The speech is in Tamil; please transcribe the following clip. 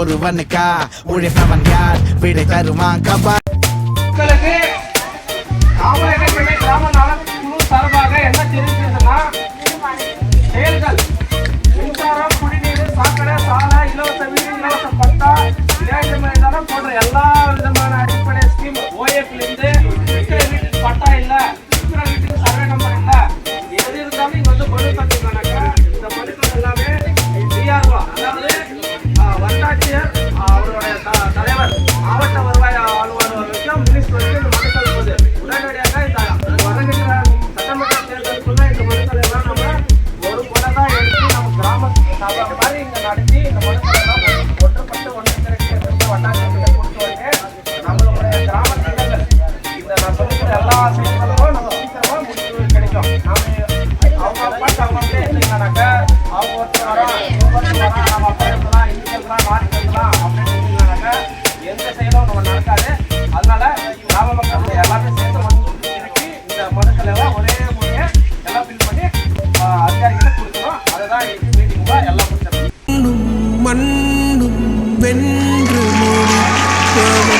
ஒருவனுக்கா? உழைப்பவன் யார் விடை தருவான் கபா சார்பாக என்ன தெரிவிக்கிறதுனா செயல்கள். மின்சாரம் குடிநீர் சாக்கடை சாலை இலவச வீடு இலவச பட்டா மைதானம் போன்ற எல்லா விதமான அடிப்படை ஸ்கீம் ஓஏபிலிருந்து இருக்கிற வீட்டுக்கு பட்டா இல்ல இருக்கிற வீட்டுக்கு சர்வே நம்பர் எது இருந்தாலும் இங்க வந்து மனு தந்தீங்கன்னாக்கா இந்த மனுக்கள் வட்டாட்சியர் ஆஹ், அவருடைய தலைவர் மாவட்ட வருவாய் அலுவலர் வரைக்கும் மினிஸ்டர் வரைக்கும் இந்த மனுக்கள் போகுது உடனடியாக இந்த வருகின்ற சட்டமன்ற தேர்தலுக்குள்ள இந்த மனுக்கள் எல்லாம் நம்ம ஒரு முறை தான் எடுத்து நம்ம கிராம சபை மாதிரி இங்க நடத்தி இந்த மனுக்கள் எல்லாம் ஒன்றுபட்டு ஒன்று திரட்டி எடுத்து கொடுத்து வந்து நம்மளுடைய கிராம திட்டங்கள் இந்த நான் சொல்லிக்கிற எல்லா செயல்களும் நம்ம சீக்கிரமா முடிச்சு கிடைக்கும். எந்த செயலும் நம்ம நடக்காது அதனால கிராம மக்கள் எல்லாமே சேர்த்து வந்து இந்த மனுக்கள் எல்லாம் ஒரே முறையை எல்லாம் ஃபில் பண்ணி ஆஹ், அதிகாரிகிட்ட கொடுக்கணும் அதுதான் மீட்டிங்ல எல்லாம் முடிச்சிடணும் மண்ணும் வென்று முடிப்பவ